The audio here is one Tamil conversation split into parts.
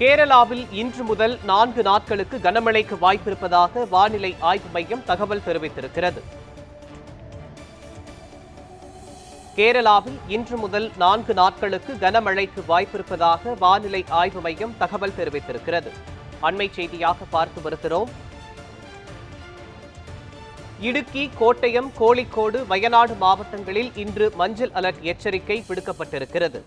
கேரளாவில் இன்று முதல் நான்கு நாட்களுக்கு கனமழைக்கு வாய்ப்பிருப்பதாக வானிலை ஆய்வு மையம் தகவல் தெரிவித்திருக்கிறது. கேரளாவில் இன்று முதல் நான்கு நாட்களுக்கு கனமழைக்கு வாய்ப்பிருப்பதாக வானிலை ஆய்வு மையம் தகவல் தெரிவித்திருக்கிறது. அண்மை செய்தியாக பார்த்து வருகிறோம். இடுக்கி கோட்டயம் கோழிக்கோடு வயநாடு மாவட்டங்களில் இன்று மஞ்சள் அலர்ட் எச்சரிக்கை விடுக்கப்பட்டிருக்கிறது.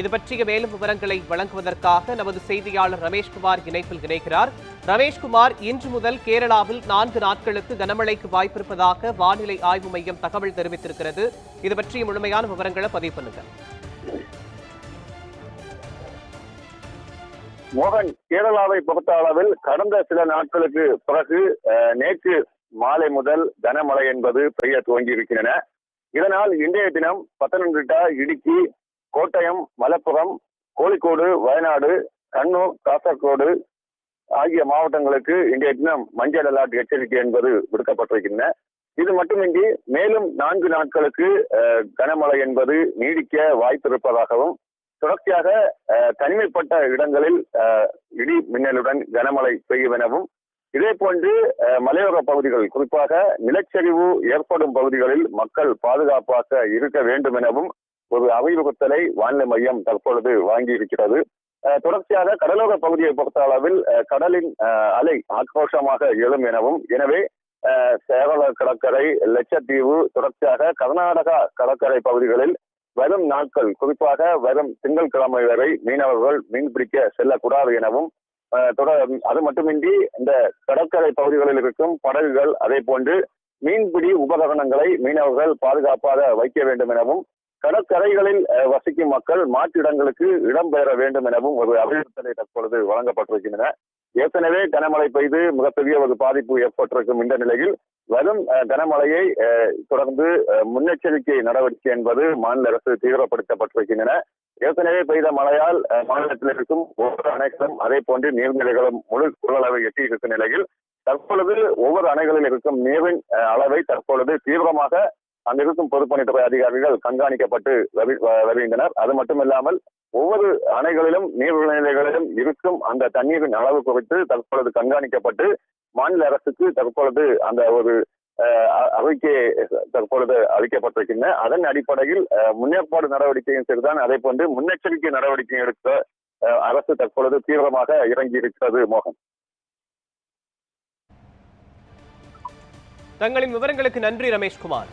இது பற்றிய மேலும் விவரங்களை வழங்குவதற்காக நமது செய்தியாளர் ரமேஷ்குமார் இணைப்பில் இணைக்கிறார் ரமேஷ்குமார் இன்று முதல் கேரளாவில் நான்கு நாட்களுக்கு கனமழைக்கு வாய்ப்பிருப்பதாக வானிலை ஆய்வு மையம் தகவல் தெரிவித்திருக்கிறது. இது பற்றிய முழுமையான விவரங்களை பதிவு பண்ணுங்க. மோகன் கேரளாவை பொறுத்த அளவில் கடந்த சில நாட்களுக்கு பிறகு நேற்று மாலை முதல் கனமழை என்பது பெய்ய துவங்கி இருக்கின்றன இதனால் இன்றைய தினம் பத்தனம்திட்டா இடுக்கி கோட்டயம் மலப்புரம் கோழிக்கோடு வயநாடு கண்ணூர் காசர்கோடு ஆகிய மாவட்டங்களுக்கு இன்றைய தினம் மஞ்சள் அலர்ட் எச்சரிக்கை என்பது விடுக்கப்பட்டிருக்கின்றன. இது மட்டுமின்றி மேலும் நான்கு நாட்களுக்கு கனமழை என்பது நீடிக்க வாய்ப்பிருப்பதாகவும் தொடர்ச்சியாக தனிமைப்பட்ட இடங்களில் இடி மின்னலுடன் கனமழை பெய்யும் எனவும் இதே போன்று மலையோர பகுதிகள் குறிப்பாக நிலச்சரிவு ஏற்படும் பகுதிகளில் மக்கள் பாதுகாப்பாக இருக்க வேண்டும் எனவும் ஒரு அறிவுறுத்தலை வானிலை மையம் தற்பொழுது வாங்கியிருக்கிறது. இருக்கிறது தொடர்ச்சியாக கடலோர பகுதியை பொறுத்த அளவில் கடலின் அலை ஆக்ரோஷமாக எழும் எனவும் எனவே சேவல கடற்கரை லட்சத்தீவு தொடர்ச்சியாக கர்நாடகா கடற்கரை பகுதிகளில் வரும் நாட்கள் குறிப்பாக வரும் திங்கட்கிழமை வரை மீனவர்கள் மீன்பிடிக்க செல்லக்கூடாது எனவும் அஹ், தொடர் அது மட்டுமின்றி இந்த கடற்கரை பகுதிகளில் இருக்கும் படகுகள் அதே போன்று மீன்பிடி உபகரணங்களை மீனவர்கள் பாதுகாப்பாக வைக்க வேண்டும் எனவும் கடற்கரைகளில் வசிக்கும் மக்கள் மாற்றிடங்களுக்கு இடம்பெயர வேண்டும் எனவும் ஒரு அறிவுறுத்தலை தற்பொழுது வழங்கப்பட்டிருக்கின்றன. ஏற்கனவே கனமழை பெய்து மிகப்பெரிய ஒரு பாதிப்பு ஏற்பட்டிருக்கும் இந்த நிலையில் வரும் கனமழையை தொடர்ந்து முன்னெச்சரிக்கை நடவடிக்கை என்பது மாநில அரசு தீவிரப்படுத்தப்பட்டிருக்கின்றன. ஏற்கனவே பெய்த மழையால் மாநிலத்தில் இருக்கும் ஒவ்வொரு அணைகளும் அதே போன்று நீர்நிலைகளும் முழு கொள்ளளவை எட்டி இருக்கும் நிலையில் தற்பொழுது ஒவ்வொரு அணைகளில் இருக்கும் நீரின் அளவை தற்பொழுது தீவிரமாக அங்கிருக்கும் பொதுப்பணித்துறை அதிகாரிகள் கண்காணிக்கப்பட்டு வருகின்றனர். அது மட்டுமில்லாமல் ஒவ்வொரு அணைகளிலும் நீர்நிலைகளிலும் இருக்கும் அந்த தண்ணீரின் அளவு குறித்து தற்பொழுது கண்காணிக்கப்பட்டு மாநில அரசுக்கு தற்பொழுது அந்த ஒரு அறிக்கை தற்பொழுது அளிக்கப்பட்டிருக்கின்றன. அதன் அடிப்படையில் முன்னேற்பாடு நடவடிக்கையும் சரிதான். அதே போன்று முன்னெச்சரிக்கை நடவடிக்கை எடுக்க அஹ், அரசு தற்பொழுது தீவிரமாக இறங்கி இருக்கிறது மோகன். தங்களின் விவரங்களுக்கு நன்றி ரமேஷ்குமார்.